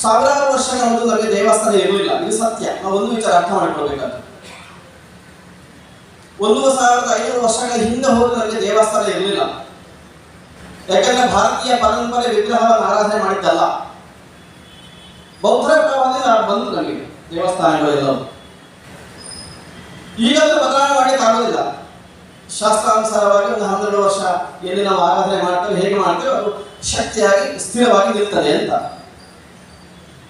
ಸಾವಿರಾರು ವರ್ಷಗಳ ಒಂದು ನಮಗೆ ದೇವಸ್ಥಾನ ಇರಲಿಲ್ಲ ಇದು ಸತ್ಯ. ನಾವು ಒಂದು ವಿಚಾರ ಅರ್ಥ ಮಾಡ್ಕೊಳ್ಬೇಕಾದ್ರೆ. ಒಂದು ಸಾವಿರದ ಐನೂರು ವರ್ಷಗಳ ಹಿಂದೆ ಹೋದ್ರೆ ನಮಗೆ ದೇವಸ್ಥಾನ ಇರಲಿಲ್ಲ ಯಾಕಂದ್ರೆ ಭಾರತೀಯ ಪರಂಪರೆ ವಿಗ್ರಹವನ್ನು ಆರಾಧನೆ ಮಾಡಿದ್ದಲ್ಲ. ನಾವು ಬಂದು ನಮಗೆ ದೇವಸ್ಥಾನಗಳೆಲ್ಲವೂ ಈಗಲೂ ಬದಲಾವಣೆ ಮಾಡಲಿಕ್ಕೆ ಆಗೋದಿಲ್ಲ. ಶಾಸ್ತ್ರಾನುಸಾರವಾಗಿ ಒಂದು ಹನ್ನೆರಡು ವರ್ಷ ಎಲ್ಲಿ ನಾವು ಆರಾಧನೆ ಮಾಡ್ತೇವೆ, ಹೇಗೆ ಮಾಡ್ತೇವೆ, ಅದು ಶಕ್ತಿಯಾಗಿ, ಸ್ಥಿರವಾಗಿ ನಿಲ್ತದೆ ಅಂತ.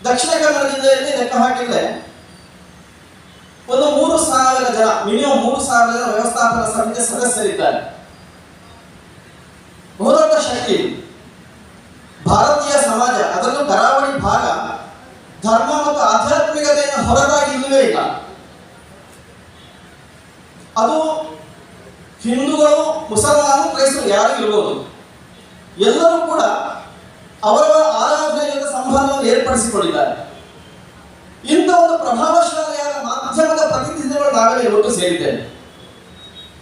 ದಕ್ಷಿಣ ಕನ್ನಡ ಜಿಲ್ಲೆಯಲ್ಲಿ ಲೆಕ್ಕ ಹಾಕಿದ್ರೆ ಒಂದು ಮೂರು ಸಾವಿರ ಜನ, ಮಿನಿಮಮ್ ಮೂರು ಸಾವಿರ ಜನ ವ್ಯವಸ್ಥಾಪನಾ ಸಮಿತಿ ಸದಸ್ಯರಿದ್ದಾರೆ. ಬಹುದೊಡ್ಡ ಶಕ್ತಿ, ಭಾರತೀಯ ಸಮಾಜ, ಅದರಲ್ಲೂ ಕರಾವಳಿ ಭಾಗ, ಧರ್ಮ ಮತ್ತು ಆಧ್ಯಾತ್ಮಿಕತೆಯನ್ನು ಹೊರತಾಗಿ ಇಲ್ಲವೇ ಇಲ್ಲ. ಅದು ಹಿಂದೂಗಳು, ಮುಸಲ್ಮಾನರು, ಕ್ರೈಸ್ತರು ಯಾರು ಇರ್ಬೋದು. ಎಲ್ಲರೂ ಕೂಡ ಅವರ ಆರಾಧನೆಯ ಜೊತೆ ಸಂಬಂಧವನ್ನು ಏರ್ಪಡಿಸಿಕೊಂಡಿದ್ದಾರೆ ಇಂಥ ಒಂದು ಪ್ರಭಾವಶಾಲಿಯಾದ ಮಾಧ್ಯಮದ ಪ್ರತಿನಿಧಿಗಳು ನಾವೆಲ್ಲ ಇವತ್ತು ಸೇರಿದ್ದೇವೆ.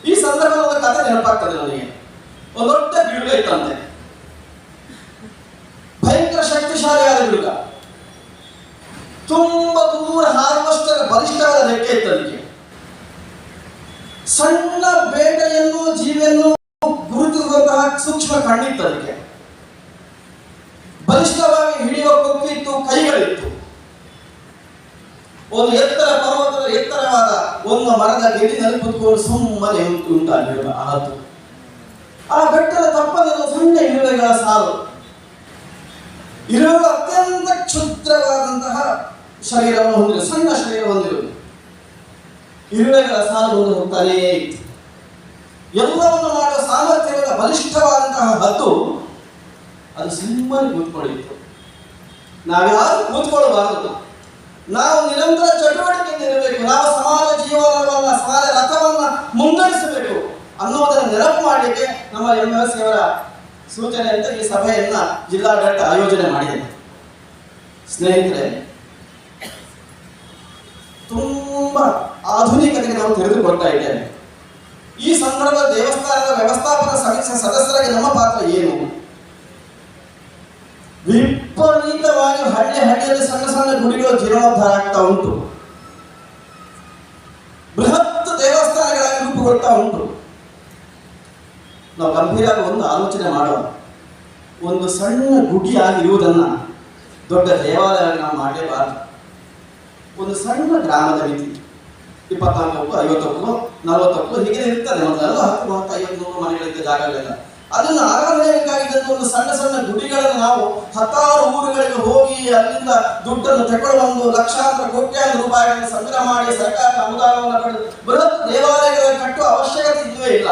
ಈ ಸಂದರ್ಭದಲ್ಲಿ ಒಂದು ಕಥೆ ನೆನಪಾಗ್ತದೆ ನನಗೆ. ಒಂದು ದೊಡ್ಡ ಗಿಡುಗ ಇತ್ತಂತೆ. ಭಯಂಕರ ಶಕ್ತಿಶಾಲಿಯಾದ ಗಿಡುಗ ತುಂಬಾ ದೂರ ಹಾರುವಷ್ಟರ ಬಲಿಷ್ಠವಾದ ರೆಕ್ಕೆ ಇತ್ತು ಅದಕ್ಕೆ. ಸಣ್ಣ ಬೇಟೆಯನ್ನು ಜೀವಿಯನ್ನು ಗುರುತಿಸುವಂತಹ ಸೂಕ್ಷ್ಮ ಕಣ್ಣಿತ್ತು ಒಂದು ಎತ್ತರ ಪರ್ವತದ ಎತ್ತರವಾದ ಒಂದು ಮರದ ಗೆಡಿನಲ್ಲಿ ಕುತ್ಕೊಂಡು ಸುಮ್ಮನೆ ಉಂಟು ಆತು ಆ ಬೆಟ್ಟದ ತಪ್ಪದ ಸಣ್ಣ ಇರುವೆಗಳ ಸಾಲು ಇರುವ ಅತ್ಯಂತ ಕ್ಷುದ್ರವಾದಂತಹ ಶರೀರವನ್ನು ಹೊಂದಿರು ಸಣ್ಣ ಶರೀರ ಹೊಂದಿರುವುದು ಇರುವೆಗಳ ಸಾಲು ಒಂದು ಹೋಗ್ತಾನೇ ಇತ್ತು. ಎಲ್ಲವನ್ನು ಮಾಡುವ ಸಾಮರ್ಥ್ಯವಾದ ಬಲಿಷ್ಠವಾದಂತಹ ಹದ್ದು ಅದು ಸುಮ್ಮನೆ ಕೂತ್ಕೊಂಡಿತ್ತು. ನಾವ್ಯಾರು ಕೂತ್ಕೊಳ್ಬಾರದು ನಾವು ನಿರಂತರ ಚಟುವಟಿಕೆಯಿಂದ ಇರಬೇಕು ನಾವು ಸಮಾಜ ಜೀವನವನ್ನ, ಸಮಾಜ ರಥವನ್ನು ಮುನ್ನಡೆಸಬೇಕು ಅನ್ನೋದನ್ನು ನೆನಪು ಮಾಡಲಿಕ್ಕೆ ನಮ್ಮ ಎಂ ಎಸ್ ಅವರ ಸೂಚನೆಯಂತೆ ಈ ಸಭೆಯನ್ನ ಜಿಲ್ಲಾಡಳಿತ ಆಯೋಜನೆ ಮಾಡಿದೆ. ಸ್ನೇಹಿತರೆ, ತುಂಬಾ ಆಧುನಿಕತೆಗೆ ನಾವು ತೆರೆದುಕೊಳ್ತಾ ಇದ್ದೇವೆ. ಈ ಸಂದರ್ಭ ದೇವಸ್ಥಾನದ ವ್ಯವಸ್ಥಾಪನಾ ಸಮಿತಿಯ ಸದಸ್ಯರಾಗಿ ನಮ್ಮ ಪಾತ್ರ ಏನು? ವಿಪರೀತವಾಗಿ ಹಳ್ಳಿ ಹಳ್ಳಿಯಲ್ಲಿ ಸಣ್ಣ ಸಣ್ಣ ಗುಡಿಗಳು ಜೀರ್ಣೋದ್ಧಾರ ಆಗ್ತಾ ಉಂಟು. ಬೃಹತ್ ದೇವಸ್ಥಾನಗಳಾಗಿ ರೂಪುಗೊಳ್ತಾ ಉಂಟು. ನಾವು ಗಂಭೀರವಾಗಿ ಒಂದು ಆಲೋಚನೆ ಮಾಡೋಣ. ಒಂದು ಸಣ್ಣ ಗುಡಿಯಾಗಿರುವುದನ್ನ ದೊಡ್ಡ ದೇವಾಲಯ ನಾವು ಮಾಡಲೇಬಾರದು. ಒಂದು ಸಣ್ಣ ಗ್ರಾಮದ ರೀತಿ ಇಪ್ಪತ್ನಾಲ್ಕು ಐವತ್ತಕ್ಕೂ ನಲವತ್ತಕ್ಕೂ ಹೀಗೆ ಇರ್ತದೆ ಮೊದಲೆಲ್ಲ ಹತ್ತು ಮೂವತ್ತು ಐವತ್ತು ನೂರು ಮನೆಗಳಿದ್ದ ಜಾಗಗಳೆಲ್ಲ. ಅದನ್ನು ಆರಾಧನೆಗಾಗಿದ್ದಂತ ಒಂದು ಸಣ್ಣ ಸಣ್ಣ ಗುಡಿಗಳನ್ನು ನಾವು ಹತ್ತಾರು ಊರುಗಳಿಗೆ ಹೋಗಿ ಅಲ್ಲಿಂದ ದುಡ್ಡನ್ನು ತಗೊಳ್ಳುವ ಒಂದು ಲಕ್ಷಾಂತರ, ಕೋಟ್ಯಾಂತರ ರೂಪಾಯಿಗಳನ್ನು ಸಂಗ್ರಹ ಮಾಡಿ ಸರ್ಕಾರದ ಅನುದಾನವನ್ನು ಪಡೆದು ಬೃಹತ್ ದೇವಾಲಯಗಳನ್ನು ಕಟ್ಟುವ ಅವಶ್ಯಕತೆ ಇದ್ದೇ ಇಲ್ಲ.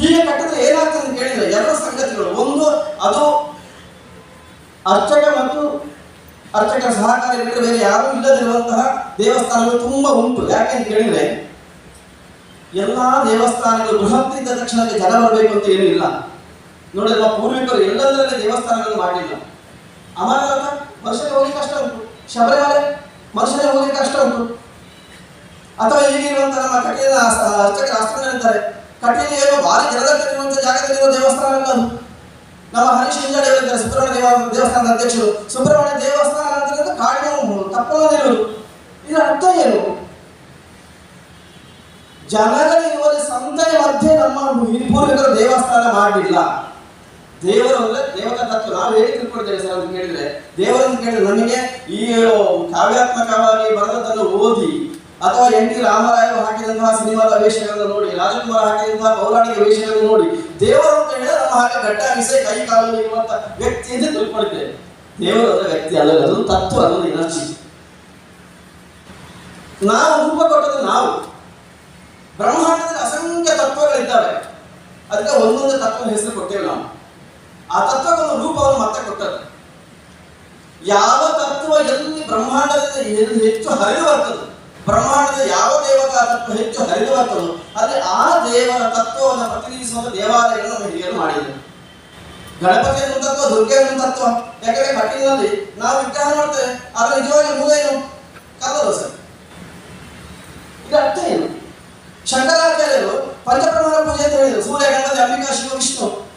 ಹೀಗೆ ಕಟ್ಟಿದ್ರೆ ಏನಾಗ್ತದೆ ಅಂತ ಕೇಳಿದ್ರೆ ಎರಡು ಸಂಗತಿಗಳು. ಒಂದು, ಅದು ಅರ್ಚಕ ಮತ್ತು ಅರ್ಚಕ ಸಹಕಾರ ಬೇರೆ ಯಾರೂ ಇಲ್ಲದಿರುವಂತಹ ದೇವಸ್ಥಾನಗಳು ತುಂಬಾ ಉಂಟು. ಯಾಕೆ ಅಂತ ಕೇಳಿದ್ರೆ ಎಲ್ಲಾ ದೇವಸ್ಥಾನಗಳು ಬೃಹತ್ ಇದ್ದ ತಕ್ಷಣಕ್ಕೆ ಜನ ಬರಬೇಕು ಅಂತ ಏನೂ ಇಲ್ಲ. ನೋಡಿ ನಮ್ಮ ಪೂರ್ವಿಕರು ಎಲ್ಲದರಲ್ಲಿ ದೇವಸ್ಥಾನಗಳನ್ನು ಮಾಡಲಿಲ್ಲ. ಅಮರನಾಥ ಮನುಷ್ಯನಿಗೆ ಹೋಗ್ಲಿಕ್ಕೆ ಕಷ್ಟ ಉಂಟು. ಶಬರಿಮಲೆ ಮನುಷ್ಯನಿಗೆ ಹೋಗ್ಲಿಕ್ಕೆ ಕಷ್ಟ ಉಂಟು. ಅಥವಾ ಈಗಿರುವಂತಹ ನಮ್ಮ ಕಟೀಲ ಅಷ್ಟಕ್ಕೆ ಆಸ್ಥಾನ ಇರ್ತಾರೆ ಕಟೀಲು ಏನು ಭಾರಿ ಜನದಲ್ಲಿರುವಂತಹ ಜಾಗದಲ್ಲಿರುವ ದೇವಸ್ಥಾನ ಅದು. ನಮ್ಮ ಹರೀಶ್ ಹಿಂಜಾಡಿ ಸುಬ್ರಹ್ಮಣ್ಯ ದೇವ, ದೇವಸ್ಥಾನದ ಅಧ್ಯಕ್ಷರು. ಸುಬ್ರಹ್ಮಣ್ಯ ದೇವಸ್ಥಾನ ಅಂತ ಕಾಡಿನ ತಪ್ಪಲದಿರುವುದು ಇದರ ಅರ್ಥ ಏನು? ಜನಗಳಿರುವಲ್ಲಿ ಸಂತೆಯ ಮಧ್ಯೆ ನಮ್ಮ ಪೂರ್ವಿಕರು ದೇವಸ್ಥಾನ ಮಾಡಿಲ್ಲ. ದೇವರು ಅಂದ್ರೆ ದೇವತಾ ತತ್ವ. ನಾವು ಹೇಳಿ ತಿಳ್ಕೊಳ್ತೇವೆ ಸರ್ ಅಂತ ಕೇಳಿದ್ರೆ. ದೇವರನ್ನು ಕೇಳಿದ್ರೆ ನಮಗೆ ಈ ಕಾವ್ಯಾತ್ಮಕವಾಗಿ ಬರೆದದ್ದನ್ನು ಓದಿ ಅಥವಾ ಎನ್ ಟಿ ರಾಮರಾಯರು ಹಾಕಿದಂತಹ ಸಿನಿಮಾದ ವೇಷಗಳನ್ನು ನೋಡಿ, ರಾಜಕುಮಾರ್ ಹಾಕಿದಂತಹ ಪೌರಾಣಿಕ ವೇಷಗಳನ್ನು ನೋಡಿ, ದೇವರು ಅಂತ ಹೇಳಿದ್ರೆ ನಮ್ಮ ಹಾಗೆ ಘಟ್ಟ ಮೀಸೆ ಕೈ, ಕಾಲು ಇರುವಂತಹ ವ್ಯಕ್ತಿ ಅಂತ ತಿಳ್ಕೊಂಡಿದ್ದೇವೆ ದೇವರು ಅಂದ್ರೆ ವ್ಯಕ್ತಿ ಅಲ್ಲ, ಅದು ತತ್ವ ಅದೊಂದು ಎನರ್ಜಿ. ನಾವು ರೂಪ ಕೊಟ್ಟದ್ದು ನಾವು. ಬ್ರಹ್ಮಾಂಡದಲ್ಲಿ ಅಸಂಖ್ಯ ತತ್ವಗಳಿದ್ದಾವೆ. ಅದಕ್ಕೆ ಒಂದೊಂದು ತತ್ವ ಹೆಸರು ಕೊಟ್ಟೇವೆ ನಾವು ಆ ತತ್ವಗಳ ರೂಪವನ್ನು ಮತ್ತೆ ಕೊಟ್ಟದ್ದು. ಯಾವ ತತ್ವ ಎಲ್ಲಿ ಬ್ರಹ್ಮಾಂಡದಿಂದ ಎಲ್ಲಿ ಹೆಚ್ಚು ಹರಿದು ಬರ್ತದೆ ಬ್ರಹ್ಮಾಂಡದ ಯಾವ ದೇವತಾ ತತ್ವ ಹೆಚ್ಚು ಹರಿದು ಬರ್ತದೋ ಅಲ್ಲಿ ಆ ದೇವರ ತತ್ವವನ್ನು ಪ್ರತಿನಿಧಿಸುವ ದೇವಾಲಯಗಳನ್ನು ನಮ್ಮ ಹಿರಿಯರು ಮಾಡಿದರು ಗಣಪತಿ ಅನ್ನೋ ತತ್ವ, ದುರ್ಗೆ ತತ್ವ, ಯಾಕಂದ್ರೆ ಕಟ್ಟಿನಲ್ಲಿ ನಾವು ವಿಗ್ರಹ ನೋಡ್ತೇವೆ ಆದ್ರೆ ನಿಜವಾಗಿ ಮೂಲ ಏನು? ಕಲ್ಲದು ಸರ್ ಇದು ಅರ್ಥ ಏನು? ಶಂಕರಾಚಾರ್ಯರು ಪಂಚಪ್ರಮಾಣ ಪೂಜೆ ಅಂತ ಹೇಳಿದರು. ಸೂರ್ಯ ಗಣಪತಿ ಅಂಬಿಕಾ ಶಿವ ವಿಷ್ಣು.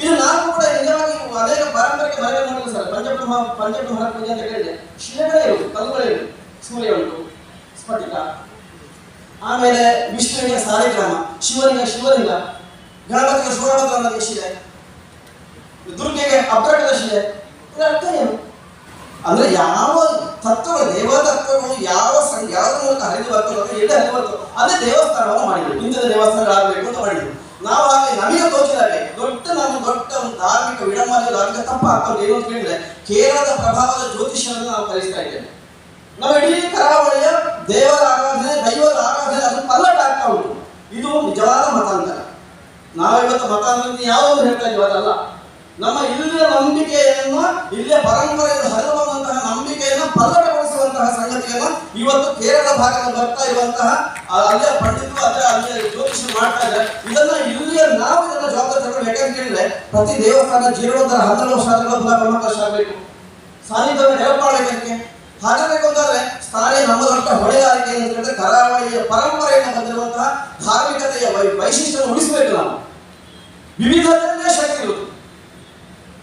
ಇದು ನಾಲ್ಕು ಕೂಡ ನಿಜವಾಗಿ ಅನೇಕ ಪಾರಂಪರಿಕ ಸರ್. ಪಂಚಪ್ರಮ, ಪಂಚಪ್ರಮಾಣ ಪೂಜೆ ಅಂತ ಹೇಳಿದೆ ಶಿಲೆಗಳೇ ಇರು ಕಲ್ಲುಗಳೇ ಇರು ಸೂರ್ಯ ಉಂಟು, ಸ್ಫಟಿಕ. ಆಮೇಲೆ ವಿಷ್ಣುವಿನ ಸಾಲಿಗ್ರಾಮ ಶಿವನಿಗೆ ಶಿವಲಿಂಗ ಗಣಪತಿಗೆ ಸೂರ್ಯಭದ್ರನಿಗೆ ಶಿಲೆ. ದುರ್ಗೆಗೆ ಅಬ್ರಕದ ಶಿಲೆ. ಇದರ ಅರ್ಥ ಏನು? ಅಂದ್ರೆ ಯಾವ ತತ್ವ, ದೇವತತ್ವಗಳು ಯಾವ ಸಂ- ಯಾರು ಒಂದು ಹರಿದು ಬರ್ತದೋ ಅದು ಎಲ್ಲಿ ಹರಿದು ಬರ್ತದೋ ಅದೇ ದೇವಸ್ಥಾನವನ್ನು ಮಾಡಿದ್ರು. ಹಿಂದಿನ ದೇವಸ್ಥಾನಗಳಾಗಬೇಕು ಅಂತ ಮಾಡಿದ್ರು. ನಾವು ಹಾಗೆ ನಮಗೆ ತೋಚಿದಾಗೆ ದೊಡ್ಡ ನಮ್ಮ ದೊಡ್ಡ ಧಾರ್ಮಿಕ ವಿಡಂಬನೆ ಧಾರ್ಮಿಕ ತಪ್ಪ ಆಗ್ತದೆ ಏನು ಅಂತ ಹೇಳಿದ್ರೆ ಕೇರಳದ ಪ್ರಭಾವದ ಜ್ಯೋತಿಷ್ಯವನ್ನು ನಾವು ಕಲಿಸ್ತಾ ಇದ್ದೇವೆ. ನಮ್ಮ ಇಡೀ ಕರಾವಳಿಯ ದೇವರ ಆರಾಧನೆ ದೈವದ ಆರಾಧನೆ ಅದು ಪಲ್ಲಟ ಆಗ್ತಾ ಉಂಟು. ಇದು ನಿಜವಾದ ಮತಾಂತರ. ನಾವಿವತ್ತು ಮತಾಂತರ ಯಾವುದನ್ನು ಹೇಳ್ತಾ ಇದ್ದೀವಿ, ಅದಲ್ಲ. ನಮ್ಮ ಇಲ್ಲಿಯ ನಂಬಿಕೆಯನ್ನು ಇಲ್ಲಿಯ ಪರಂಪರೆಯಿಂದ ಹರಡುವಂತಹ ನಂಬಿಕೆಯನ್ನು ಪ್ರಕಟಗೊಳಿಸುವಂತಹ ಸಂಗತಿಯನ್ನು ಇವತ್ತು ಕೇರಳ ಭಾಗದ ಬರ್ತಾ ಇರುವಂತಹ, ಆ, ಅಲ್ಲಿಯ ಪಂಡಿತರು ಅದೇ ಅಲ್ಲಿಯ ಜ್ಯೋತಿಷ್ಯ ಮಾಡ್ತಾ ಇದ್ದಾರೆ. ಇದನ್ನ ಇಲ್ಲಿಯ ನಾವು ಇದನ್ನ ಜವಾಬ್ದಾರಿ ತಗೊಂಡು ಯಾಕಂತ ಪ್ರತಿ ದೇವಸ್ಥಾನ ಜೀರ್ಣೋದ್ಧಾರ ಹನ್ನೆರಡು ವರ್ಷ ಆದ್ರೆ ಪುನಃ ಆಗಬೇಕು. ಸಾನ್ನಿಧ್ಯವನ್ನು ಡೆವಲಪ್ ಮಾಡಬೇಕಂತೆ ಹಾಗಬೇಕು ಅಂತಂದ್ರೆ ಸ್ಥಾನೀಯ ನಮ್ಮ ದೊಡ್ಡ ಹೊಣೆಗಾರಿಕೆ ಅಂತ ಹೇಳಿದ್ರೆ ಕರಾವಳಿಯ ಪರಂಪರೆಯನ್ನು ಹೊಂದಿರುವಂತಹ ಧಾರ್ಮಿಕತೆಯ ವೈಶಿಷ್ಟ್ಯವನ್ನು ಉಳಿಸಬೇಕು ನಾವು. ವಿವಿಧತೆಯಲ್ಲೇ ಶಕ್ತಿ ಇರುವುದು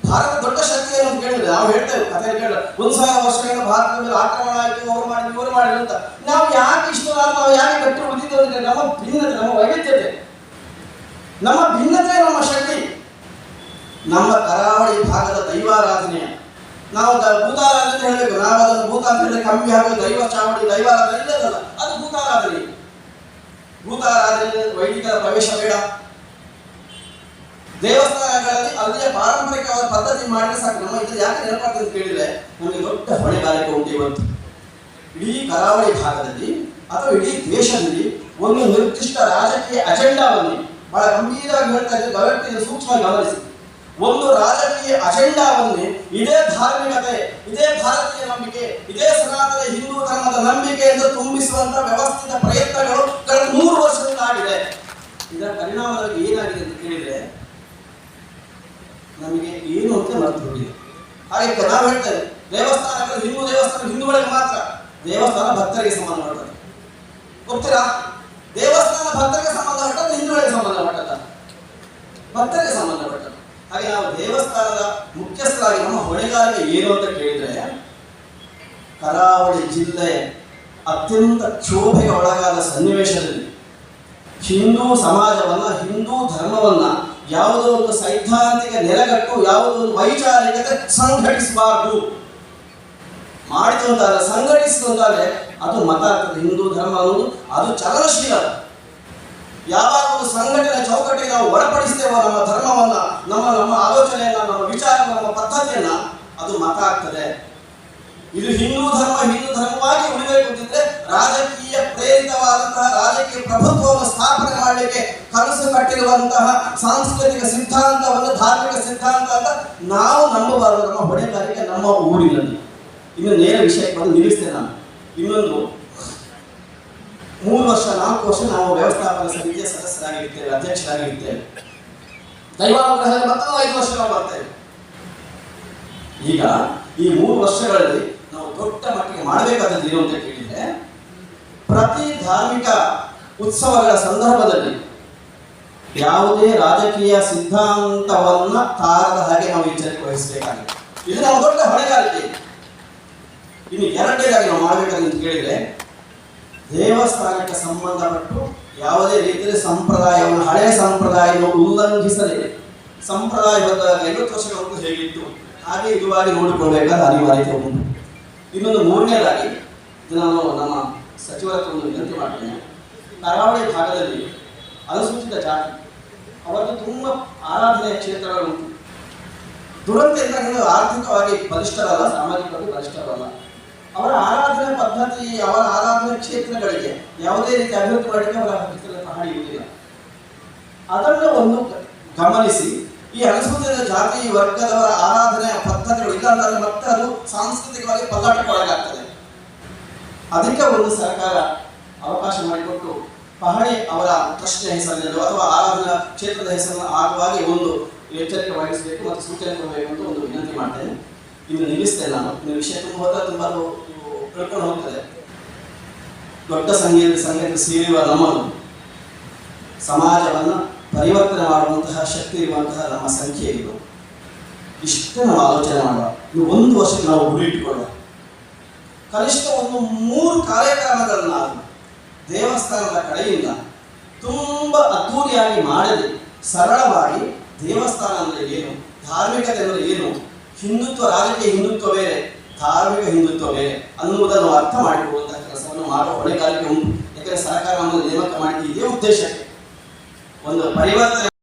ಭಾರತ ದೊಡ್ಡ ಶಕ್ತಿ ಏನು ಅಂತ ಕೇಳಿದ್ರೆ ನಾವು ಹೇಳ್ತೇವೆ ಕಥೆ ಕೇಳ ಒಂದು ಸಾವಿರ ವರ್ಷಗಳ ಭಾರತದ ಮೇಲೆ ಆಕ್ರಮಣ ಆಯ್ತು, ಅವ್ರು ಮಾಡಿ ಇವರು ಮಾಡಿದ್ರು ಅಂತ. ನಾವು ಯಾಕೆ ಇಷ್ಟು ನಾವು ಯಾಕೆ ಗಟ್ಟಿ ಉಳಿದಿದ್ದೇವೆ ಅಂದ್ರೆ ನಮ್ಮ ಭಿನ್ನತೆ, ನಮ್ಮ ವೈವಿಧ್ಯತೆ. ನಮ್ಮ ಭಿನ್ನತೆ, ನಮ್ಮ ಶಕ್ತಿ. ನಮ್ಮ ಕರಾವಳಿ ಭಾಗದ ದೈವಾರಾಧನೆ ನಾವು ಭೂತಾರಾಧನೆ ಹೇಳಬೇಕು. ನಾವು ಅದನ್ನು ಭೂತ ಅಂತ ಹೇಳಿದ್ರೆ ಕಮ್ಮಿ ಹಾಗೂ ದೈವ ಚಾವಣಿ ದೈವಾರಾಧನೆ ಇಲ್ಲದಲ್ಲ, ಅದು ಭೂತಾರಾಧನೆ ಭೂತಾರಾಧನೆ ವೈದಿಕರ ಪ್ರವೇಶ ಬೇಡ. ದೇವಸ್ಥಾನಗಳಲ್ಲಿ ಅಲ್ಲಿಯ ಪಾರಂಪರಿಕವಾದ ಪದ್ಧತಿ ಮಾಡಿದ್ರೆ ಸಾಕು. ನಮ್ಮ ಇದು ಯಾಕೆ ನೆನಪಾಗ್ತದೆ ಅಂತ ಕೇಳಿದ್ರೆ ನಮಗೆ ದೊಡ್ಡ ಹೊಣೆಗಾರಿಕೆ ಉಂಟು ಇವತ್ತು. ಇಡೀ ಕರಾವಳಿ ಭಾಗದಲ್ಲಿ ಅಥವಾ ಇಡೀ ದೇಶದಲ್ಲಿ ಒಂದು ನಿರ್ದಿಷ್ಟ ರಾಜಕೀಯ ಅಜೆಂಡಾವನ್ನು ಬಹಳ ಗಂಭೀರವಾಗಿ ಹೇಳ್ತಾ ಇದ್ದು ಗವರ್ತಿ ಸೂಕ್ಷ್ಮವಾಗಿ ಗಮನಿಸಿ. ಒಂದು ರಾಜಕೀಯ ಅಜೆಂಡಾವನ್ನೇ ಇದೇ ಧಾರ್ಮಿಕತೆ, ಇದೇ ಭಾರತೀಯ ನಂಬಿಕೆ, ಇದೇ ಸನಾತನ ಹಿಂದೂ ಧರ್ಮದ ನಂಬಿಕೆ ಎಂದು ತುಂಬಿಸುವಂತಹ ವ್ಯವಸ್ಥಿತ ಪ್ರಯತ್ನಗಳು ಕಳೆದ ಮೂರು ವರ್ಷದಿಂದ ಆಗಿದೆ. ಇದರ ಪರಿಣಾಮದಲ್ಲಿ ಏನಾಗಿದೆ ಅಂತ ಕೇಳಿದ್ರೆ ನಮಗೆ ಏನು ಅಂತ ಮರೆತು ಹೋಗಿದೆ ಹಾಗೆ ನಾವು ಹೇಳ್ತೇವೆ, ದೇವಸ್ಥಾನಗಳು ಹಿಂದೂ ದೇವಸ್ಥಾನ ಹಿಂದೂಗಳಿಗೆ ಮಾತ್ರ ದೇವಸ್ಥಾನ ಭಕ್ತರಿಗೆ ಸಂಬಂಧ ಸಂಬಂಧಪಟ್ಟದ್ದು ಗೊತ್ತಿರಾ ದೇವಸ್ಥಾನ ಭಕ್ತರಿಗೆ ಸಂಬಂಧಪಟ್ಟದ್ದು ಹಿಂದೂಗಳಿಗೆ ಸಂಬಂಧಪಟ್ಟದ ಭಕ್ತರಿಗೆ ಸಂಬಂಧಪಟ್ಟದ್ದು ಹಾಗೆ ನಾವು ದೇವಸ್ಥಾನದ ಮುಖ್ಯಸ್ಥರಾಗಿ ನಮ್ಮ ಹೊಣೆಗಾರಿಕೆ ಏನು ಅಂತ ಕೇಳಿದ್ರೆ, ಕರಾವಳಿ ಜಿಲ್ಲೆ ಅತ್ಯಂತ ಕ್ಷೋಭೆಗೆ ಒಳಗಾದ ಸನ್ನಿವೇಶದಲ್ಲಿ ಹಿಂದೂ ಸಮಾಜವನ್ನ, ಹಿಂದೂ ಧರ್ಮವನ್ನ ಯಾವುದೋ ಒಂದು ಸೈದ್ಧಾಂತಿಕ ನೆಲೆಗಟ್ಟು, ಯಾವುದೋ ಒಂದು ವೈಚಾರಿಕತೆ ಸಂಘಟಿಸಬಾರದು. ಮಾಡಿತು ಸಂಘಟಿಸಿದಂತಾರೆ ಅದು ಮತ ಆಗ್ತದೆ. ಹಿಂದೂ ಧರ್ಮ ಅನ್ನೋದು, ಅದು ಚಲನಶೀಲ. ಯಾವಾಗ ಒಂದು ಸಂಘಟನೆ ಚೌಕಟ್ಟಿಗೆ ನಾವು ಒಳಪಡಿಸ್ತೇವೋ ನಮ್ಮ ಧರ್ಮವನ್ನ, ನಮ್ಮ ನಮ್ಮ ಆಲೋಚನೆಯನ್ನ, ನಮ್ಮ ವಿಚಾರ ನಮ್ಮ ಪದ್ಧತಿಯನ್ನ, ಅದು ಮತ ಆಗ್ತದೆ. ಇದು ಹಿಂದೂ ಧರ್ಮ, ಹಿಂದೂ ಧರ್ಮವಾಗಿ ಉಳಿಬೇಕು ಅಂತಿದ್ರೆ ರಾಜಕೀಯ ಪ್ರೇರಿತವಾದಂತಹ ರಾಜಕೀಯ ಪ್ರಭುತ್ವವನ್ನು ಸ್ಥಾಪನೆ ಕಟ್ಟಿರುವಂತಹ ಸಾಂಸ್ಕೃತಿಕ ಸಿದ್ಧಾಂತವನ್ನು, ಧಾರ್ಮಿಕ ಸಿದ್ಧಾಂತ ಅಂತ ನಾವು ನಂಬಬಾರದು. ನಮ್ಮ ಹೊಣೆಗಾರಿಕೆ ನಮ್ಮ ಊರಿನಲ್ಲಿ. ಇನ್ನು ನೇರ ವಿಷಯಕ್ಕೆ ಬಂದು ನಿಲ್ಲಿಸ್ತೇನೆ ನಾನು. ಇನ್ನೊಂದು, ಮೂರು ವರ್ಷ, ನಾಲ್ಕು ವರ್ಷ ನಾವು ವ್ಯವಸ್ಥಾಪನಾ ಸಮಿತಿಯ ಸದಸ್ಯರಾಗಿರ್ತೇವೆ, ಅಧ್ಯಕ್ಷರಾಗಿರ್ತೇವೆ. ದೈವಾನುಗ್ರಹದಲ್ಲಿ ಮತ್ತೆ ಐದು ವರ್ಷ ನಾವು ಬರ್ತೇವೆ. ಈಗ ಈ ಮೂರು ವರ್ಷಗಳಲ್ಲಿ ನಾವು ದೊಡ್ಡ ಮಟ್ಟಿಗೆ ಮಾಡಬೇಕಾದದ್ದು ಏನು ಅಂತ ಕೇಳಿದ್ರೆ, ಪ್ರತಿ ಧಾರ್ಮಿಕ ಉತ್ಸವಗಳ ಸಂದರ್ಭದಲ್ಲಿ ಯಾವುದೇ ರಾಜಕೀಯ ಸಿದ್ಧಾಂತವನ್ನ ತಾರದ ಹಾಗೆ ನಾವು ಎಚ್ಚರಿಕೆ ವಹಿಸಬೇಕಾಗಿದೆ. ಇದು ನಮ್ಮ ದೊಡ್ಡ ಹೊಣೆಗಾರಿಕೆ. ಇನ್ನು ಎರಡನೇದಾಗಿ ನಾವು ಮಾಡಬೇಕಾದ್ರೆ ಅಂತ ಕೇಳಿದ್ರೆ, ದೇವಸ್ಥಾನಕ್ಕೆ ಸಂಬಂಧಪಟ್ಟು ಯಾವುದೇ ರೀತಿಯಲ್ಲಿ ಸಂಪ್ರದಾಯವನ್ನು, ಹಳೆಯ ಸಂಪ್ರದಾಯವನ್ನು ಉಲ್ಲಂಘಿಸದೆ ಸಂಪ್ರದಾಯಬದ್ಧ ಐವತ್ತು ವರ್ಷಗಳವರೆಗೂ ಹೇಗಿತ್ತು? ಹಾಗೆ ಇದುವಾಗಿ ನೋಡಿಕೊಳ್ಬೇಕಾದ ಅನಿವಾರ್ಯತೆ ಉಂಟು. ಇನ್ನೊಂದು ಮೂರನೇದಾಗಿ ನಾನು ನಮ್ಮ ಸಚಿವರ ಒಂದು ವಿನಂತಿ ಮಾಡ್ತೇನೆ. ಕರಾವಳಿ ಭಾಗದಲ್ಲಿ ಅನುಸೂಚಿತ ಜಾತಿ. ಅವರದ್ದು ತುಂಬ ಆರಾಧನೆಯ ಕ್ಷೇತ್ರಗಳು ದುರಂತ ಎಂದಾಗ ಆರ್ಥಿಕವಾಗಿ ಬಲಿಷ್ಠರಲ್ಲ, ಸಾಮಾಜಿಕವಾಗಿ ಬಲಿಷ್ಠರಲ್ಲ. ಅವರ ಆರಾಧನೆ ಪದ್ಧತಿ, ಅವರ ಆರಾಧನೆ ಕ್ಷೇತ್ರಗಳಿಗೆ ಯಾವುದೇ ರೀತಿ ಅಭಿವೃದ್ಧಿ ಮಾಡಲಿಕ್ಕೆ ಅವರ ಹಕ್ಕಿನಲ್ಲಿ ಸಹ ಇರುವುದಿಲ್ಲ. ಅದನ್ನು ಒಂದು ಗಮನಿಸಿ, ಈ ಅನುಸೂಚಿತ ಜಾತಿ ವರ್ಗದವರ ಆರಾಧನೆ ಪದ್ಧತಿಗಳು ಇಲ್ಲ ಮತ್ತೆ ಅದು ಸಾಂಸ್ಕೃತಿಕವಾಗಿ ಪಲ್ಲಾಟಕ್ಕೆ ಒಳಗಾಗ್ತದೆ. ಅದಕ್ಕೆ ಒಂದು ಸರ್ಕಾರ ಅವಕಾಶ ಮಾಡಿಕೊಟ್ಟು ಪಹಣಿ ಅವರ ಪ್ರಶ್ನೆ ಹೆಸರಿನಲ್ಲೋ ಅಥವಾ ಆರಾಧನಾ ಕ್ಷೇತ್ರದ ಹೆಸರನ್ನು ಆಗುವಾಗೆ ಒಂದು ಎಚ್ಚರಿಕೆ ವಹಿಸಬೇಕು ಮತ್ತು ಸೂಚನೆ ಕೊಡಬೇಕು ಅಂತ ಒಂದು ವಿನಂತಿ ಮಾಡ್ತೇನೆ. ಇನ್ನು ನಿಲ್ಲಿಸ್ತೇನೆ ನಾನು. ಇನ್ನು ವಿಷಯ ತುಂಬ ತುಂಬ ಕಳ್ಕೊಂಡು ಹೋಗ್ತದೆ. ದೊಡ್ಡ ಸಂಗೀತ ಸಂಗೀತ ಸೇರಿರುವ ನಮ್ಮನ್ನು ಸಮಾಜವನ್ನು ಪರಿವರ್ತನೆ ಮಾಡುವಂತಹ ಶಕ್ತಿ ಇರುವಂತಹ ನಮ್ಮ ಸಂಖ್ಯೆ ಇದು. ಇಷ್ಟು ನಾವು ಆಲೋಚನೆ ಮಾಡುವ. ಇನ್ನು ಒಂದು ವರ್ಷಕ್ಕೆ ನಾವು ಗುರಿ ಕನಿಷ್ಠ ಒಂದು ಮೂರು ಕಾರ್ಯಕ್ರಮಗಳನ್ನಾದರೂ ದೇವಸ್ಥಾನದ ಕಡೆಯಿಂದ ತುಂಬ ಅದ್ಧೂರಿಯಾಗಿ ಮಾಡದೆ. ಸರಳವಾಗಿ ದೇವಸ್ಥಾನ ಅಂದರೆ ಏನು? ಧಾರ್ಮಿಕತೆ ಅಂದರೆ ಏನು? ಹಿಂದುತ್ವ, ರಾಜಕೀಯ ಹಿಂದುತ್ವ ಬೇರೆ. ಧಾರ್ಮಿಕ ಹಿಂದುತ್ವ ಬೇರೆ. ಅನ್ನುವುದನ್ನು ಅರ್ಥ ಮಾಡಿಕೊಳ್ಳುವಂತಹ ಕೆಲಸವನ್ನು ಮಾಡುವ ಹೊಣೆಗಾರಿಕೆ ಉಂಟು. ಯಾಕಂದರೆ ಸರ್ಕಾರವನ್ನು ನೇಮಕ ಮಾಡಿ ಇದೇ ಉದ್ದೇಶಕ್ಕೆ. ಒಂದು ಪರಿವರ್ತನೆ